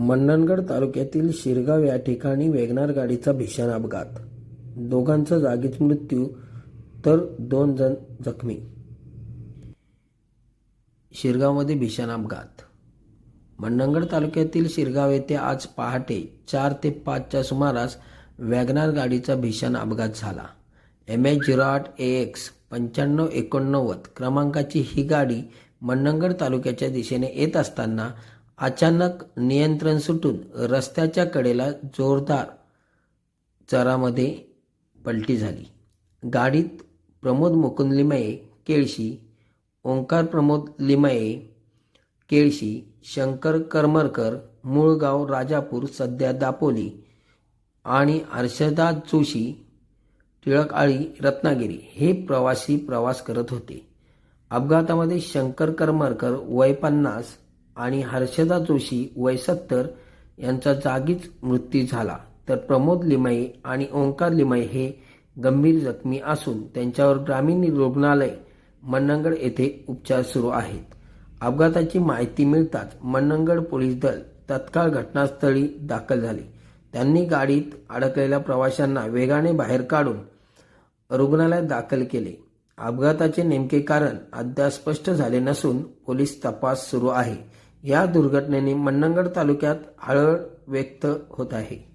मंडणगड तालुक्यातील शिरगाव या ठिकाणी वेगनार गाडीचा भीषण अपघात. दोघांचा जागीच मृत्यू तर दोन जण जखमी. शिरगावमध्ये भीषण अपघात. मंडणगड तालुक्यातील शिरगाव येथे आज पहाटे चार ते पाचच्या सुमारास वॅगनार गाडीचा भीषण अपघात झाला. एम एच झिरो आठ ए एक्स पंच्याण्णव एकोणनव्वद क्रमांकाची ही गाडी मंडणगड तालुक्याच्या दिशेने येत असताना अचानक नियंत्रण सुटून रस्त्याच्या कडेला जोरदार चरामध्ये पलटी झाली. गाडीत प्रमोद मुकुंद लिमये केळशी ओंकार प्रमोद लिमये केळशी शंकर करमरकर मूळगाव राजापूर सध्या दापोली आणि हर्षदा जोशी टिळक आळी रत्नागिरी हे प्रवासी प्रवास करत होते. अपघातामध्ये शंकर करमरकर वय पन्नास आणि हर्षदा जोशी वय सत्तर यांचा जागीच मृत्यू झाला. तर प्रमोद लिमई आणि ओंकार लिमई हे गंभीर जखमी असून त्यांच्यावर ग्रामीण रुग्णालय मन्नंगड येथे उपचार सुरू आहेत. अपघाताची माहिती मिळताच मन्नंगड पोलीस दल तत्काळ घटनास्थळी दाखल झाले. त्यांनी गाडीत अडकलेल्या प्रवाशांना वेगाने बाहेर काढून रुग्णालयात दाखल केले. अपघाताचे नेमके कारण अद्याप स्पष्ट झाले नसून पोलीस तपास सुरू आहे. या दुर्घटनेने मन्नंगड तालुक्यात हळहळ व्यक्त होत आहे.